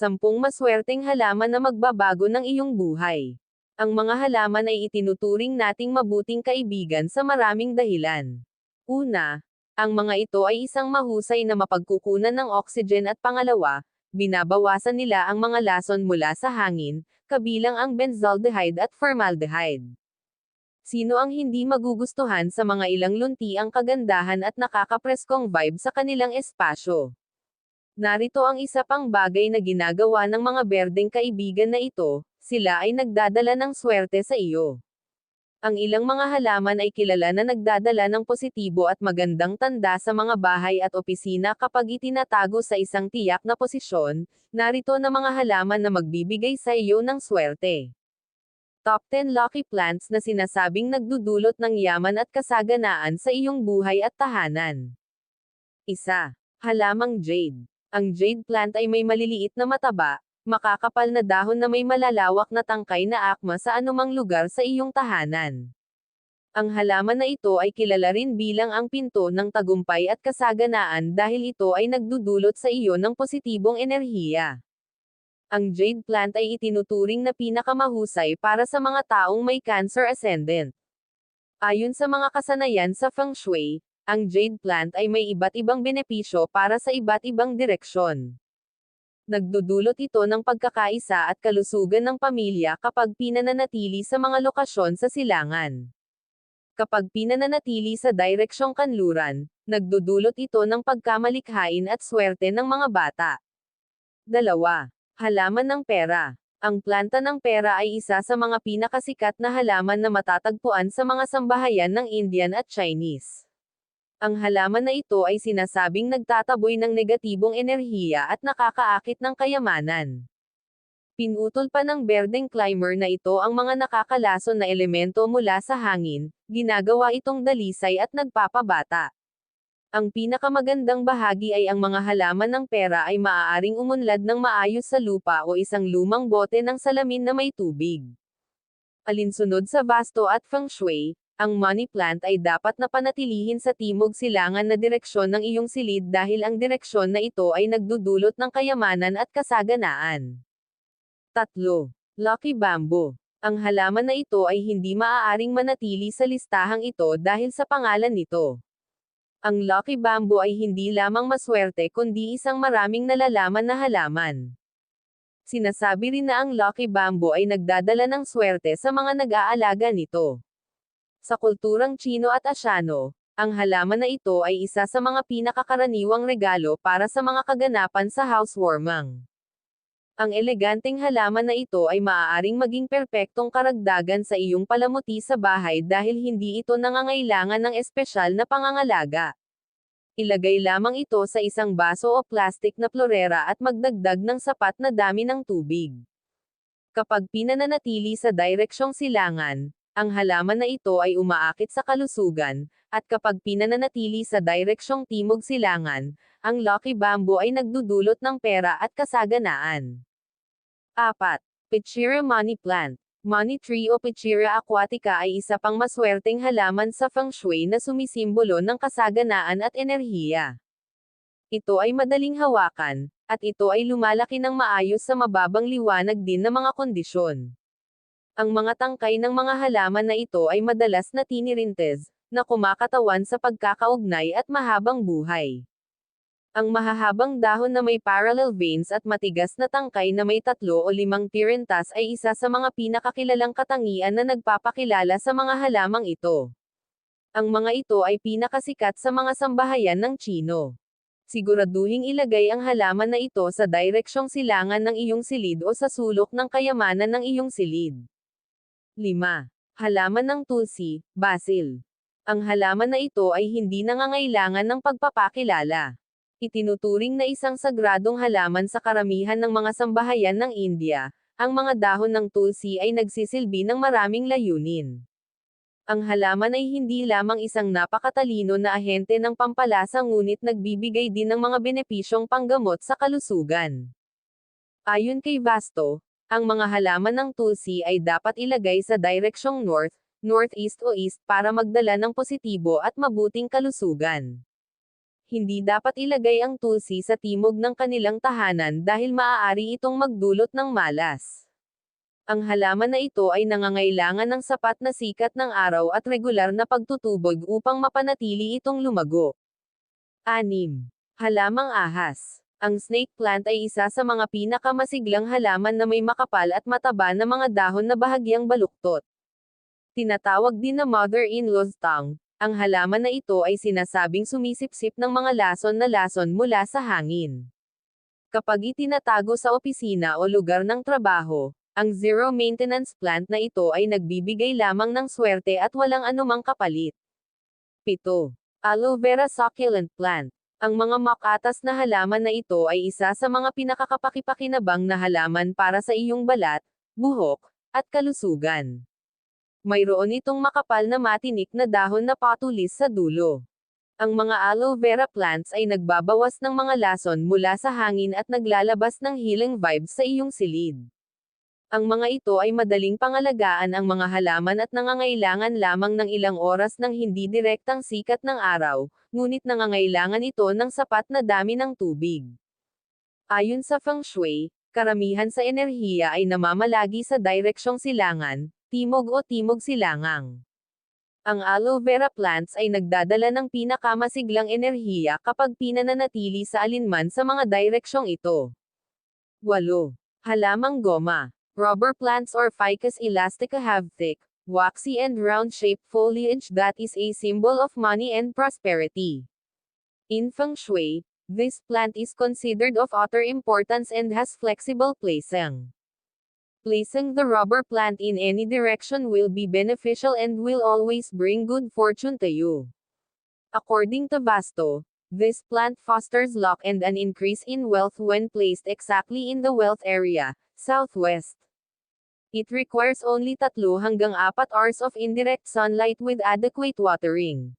Sampung maswerteng halaman na magbabago ng iyong buhay. Ang mga halaman ay itinuturing nating mabuting kaibigan sa maraming dahilan. Una, ang mga ito ay isang mahusay na mapagkukunan ng oxygen at pangalawa, binabawasan nila ang mga lason mula sa hangin, kabilang ang benzaldehyde at formaldehyde. Sino ang hindi magugustuhan sa mga ilang lunti ang kagandahan at nakakapreskong vibe sa kanilang espasyo? Narito ang isa pang bagay na ginagawa ng mga berdeng kaibigan na ito, sila ay nagdadala ng swerte sa iyo. Ang ilang mga halaman ay kilala na nagdadala ng positibo at magandang tanda sa mga bahay at opisina kapag itinatago sa isang tiyak na posisyon, narito na mga halaman na magbibigay sa iyo ng swerte. Top 10 Lucky Plants na sinasabing nagdudulot ng yaman at kasaganaan sa iyong buhay at tahanan. Isa. Halamang Jade. Ang jade plant ay may maliliit na mataba, makakapal na dahon na may malalawak na tangkay na akma sa anumang lugar sa iyong tahanan. Ang halaman na ito ay kilala rin bilang ang pinto ng tagumpay at kasaganaan dahil ito ay nagdudulot sa iyo ng positibong enerhiya. Ang jade plant ay itinuturing na pinakamahusay para sa mga taong may cancer ascendant. Ayon sa mga kasanayan sa feng shui, ang jade plant ay may iba't ibang benepisyo para sa iba't ibang direksyon. Nagdudulot ito ng pagkakaisa at kalusugan ng pamilya kapag pinananatili sa mga lokasyon sa silangan. Kapag pinananatili sa direksyong kanluran, nagdudulot ito ng pagkamalikhain at swerte ng mga bata. Dalawa. Halaman ng pera. Ang planta ng pera ay isa sa mga pinakasikat na halaman na matatagpuan sa mga sambahayan ng Indian at Chinese. Ang halaman na ito ay sinasabing nagtataboy ng negatibong enerhiya at nakakaakit ng kayamanan. Pinutol pa ng berdeng climber na ito ang mga nakakalason na elemento mula sa hangin, ginagawa itong dalisay at nagpapabata. Ang pinakamagandang bahagi ay ang mga halaman ng pera ay maaaring umunlad ng maayos sa lupa o isang lumang bote ng salamin na may tubig. Alinsunod sa vasto at feng shui, ang money plant ay dapat na panatilihin sa timog silangan na direksyon ng iyong silid dahil ang direksyon na ito ay nagdudulot ng kayamanan at kasaganaan. Tatlo. Lucky Bamboo. Ang halaman na ito ay hindi maaaring manatili sa listahang ito dahil sa pangalan nito. Ang Lucky Bamboo ay hindi lamang maswerte kundi isang maraming nalalaman na halaman. Sinasabi rin na ang Lucky Bamboo ay nagdadala ng swerte sa mga nag-aalaga nito. Sa kulturang Chino at Asyano, ang halaman na ito ay isa sa mga pinakakaraniwang regalo para sa mga kaganapan sa housewarming. Ang eleganteng halaman na ito ay maaaring maging perpektong karagdagan sa iyong palamuti sa bahay dahil hindi ito nangangailangan ng espesyal na pangangalaga. Ilagay lamang ito sa isang baso o plastik na florera at magdagdag ng sapat na dami ng tubig. Kapag pinananatili sa direksyong silangan, ang halaman na ito ay umaakit sa kalusugan, at kapag pinananatili sa direksyong timog silangan, ang lucky bamboo ay nagdudulot ng pera at kasaganaan. 4. Pichira Money Plant Money Tree o Pichira aquatica ay isa pang maswerteng halaman sa feng shui na sumisimbolo ng kasaganaan at enerhiya. Ito ay madaling hawakan, at ito ay lumalaki ng maayos sa mababang liwanag din na mga kondisyon. Ang mga tangkay ng mga halaman na ito ay madalas na tinirintes, na kumakatawan sa pagkakaugnay at mahabang buhay. Ang mahahabang dahon na may parallel veins at matigas na tangkay na may tatlo o limang tirintas ay isa sa mga pinakakilalang katangian na nagpapakilala sa mga halamang ito. Ang mga ito ay pinakasikat sa mga sambahayan ng Chino. Siguraduhing ilagay ang halaman na ito sa direksyong silangan ng iyong silid o sa sulok ng kayamanan ng iyong silid. 5. Halaman ng tulsi, basil. Ang halaman na ito ay hindi nangangailangan ng pagpapakilala. Itinuturing na isang sagradong halaman sa karamihan ng mga sambahayan ng India, ang mga dahon ng tulsi ay nagsisilbi ng maraming layunin. Ang halaman ay hindi lamang isang napakatalino na ahente ng pampalasa ngunit nagbibigay din ng mga benepisyong panggamot sa kalusugan. Ayon kay Vasto, ang mga halaman ng tulsi ay dapat ilagay sa direksyong north, northeast o east para magdala ng positibo at mabuting kalusugan. hindi dapat ilagay ang tulsi sa timog ng kanilang tahanan dahil maaari itong magdulot ng malas. Ang halaman na ito ay nangangailangan ng sapat na sikat ng araw at regular na pagtutubog upang mapanatili itong lumago. 6. Halamang ahas. Ang snake plant ay isa sa mga pinakamasiglang halaman na may makapal at mataba na mga dahon na bahagyang baluktot. Tinatawag din na mother-in-law's tongue, ang halaman na ito ay sinasabing sumisipsip ng mga lason na lason mula sa hangin. Kapag itinatago sa opisina o lugar ng trabaho, ang zero-maintenance plant na ito ay nagbibigay lamang ng swerte at walang anumang kapalit. 7. Aloe vera succulent plant. Ang mga makatas na halaman na ito ay isa sa mga pinakakapakipakinabang na halaman para sa iyong balat, buhok, at kalusugan. Mayroon itong makapal na matinik na dahon na patulis sa dulo. Ang mga aloe vera plants ay nagbabawas ng mga lason mula sa hangin at naglalabas ng healing vibes sa iyong silid. Ang mga ito ay madaling pangalagaan ang mga halaman at nangangailangan lamang ng ilang oras ng hindi direktang sikat ng araw, ngunit nangangailangan ito ng sapat na dami ng tubig. Ayon sa feng shui, karamihan sa enerhiya ay namamalagi sa direksyong silangan, timog o timog silangang. Ang aloe vera plants ay nagdadala ng pinakamasiglang enerhiya kapag pinananatili sa alinman sa mga direksyong ito. 8. Halamang goma. Rubber plants or Ficus elastica have thick, waxy and round-shaped foliage that is a symbol of money and prosperity. In feng shui, this plant is considered of utter importance and has flexible placing. Placing the rubber plant in any direction will be beneficial and will always bring good fortune to you. According to Vasto, this plant fosters luck and an increase in wealth when placed exactly in the wealth area, southwest. It requires only 3 hanggang 4 hours of indirect sunlight with adequate watering.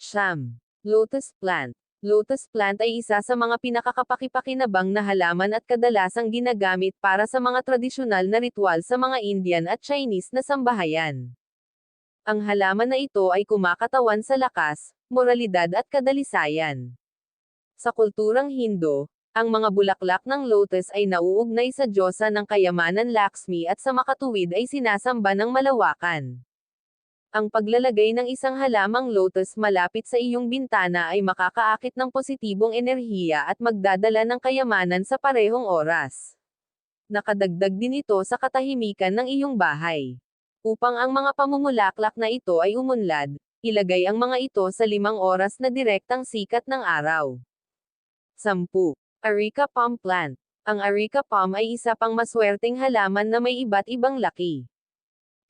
Sham. Lotus plant. Lotus plant ay isa sa mga pinakakapakipakinabang na halaman at kadalasang ginagamit para sa mga tradisyonal na ritual sa mga Indian at Chinese na sambahayan. Ang halaman na ito ay kumakatawan sa lakas, moralidad at kadalisayan. Sa kulturang Hindu, ang mga bulaklak ng lotus ay nauugnay sa Diyosa ng kayamanan Lakshmi at sa makatuwid ay sinasamba ng malawakan. Ang paglalagay ng isang halamang lotus malapit sa iyong bintana ay makakaakit ng positibong enerhiya at magdadala ng kayamanan sa parehong oras. Nakadagdag din ito sa katahimikan ng iyong bahay. Upang ang mga pamumulaklak na ito ay umunlad, ilagay ang mga ito sa limang oras na direktang sikat ng araw. 10. Areca Palm Plant Ang areca palm ay isa pang maswerteng halaman na may iba't ibang laki.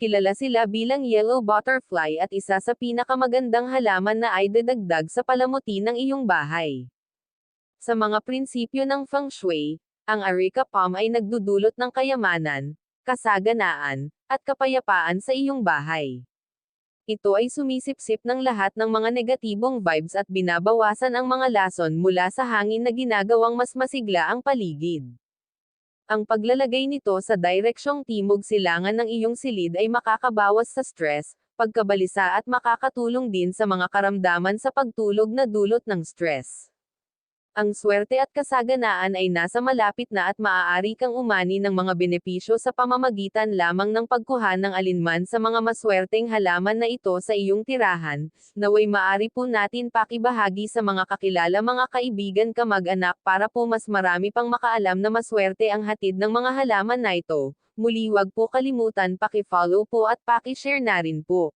Kilala sila bilang yellow butterfly at isa sa pinakamagandang halaman na ay dadagdag sa palamuti ng iyong bahay. Sa mga prinsipyo ng feng shui, ang areca palm ay nagdudulot ng kayamanan, kasaganaan, at kapayapaan sa iyong bahay. Ito ay sumisipsip ng lahat ng mga negatibong vibes at binabawasan ang mga lason mula sa hangin na ginagawang mas masigla ang paligid. Ang paglalagay nito sa direksyong timog silangan ng iyong silid ay makakabawas sa stress, pagkabalisa at makakatulong din sa mga karamdaman sa pagtulog na dulot ng stress. Ang swerte at kasaganaan ay nasa malapit na at maaari kang umani ng mga benepisyo sa pamamagitan lamang ng pagkuha ng alinman sa mga maswerteng halaman na ito sa iyong tirahan, naway maaari po natin pakibahagi sa mga kakilala mga kaibigan kamag-anak para po mas marami pang makaalam na maswerte ang hatid ng mga halaman na ito. Muli wag po kalimutan paki-follow po at paki-share na rin po.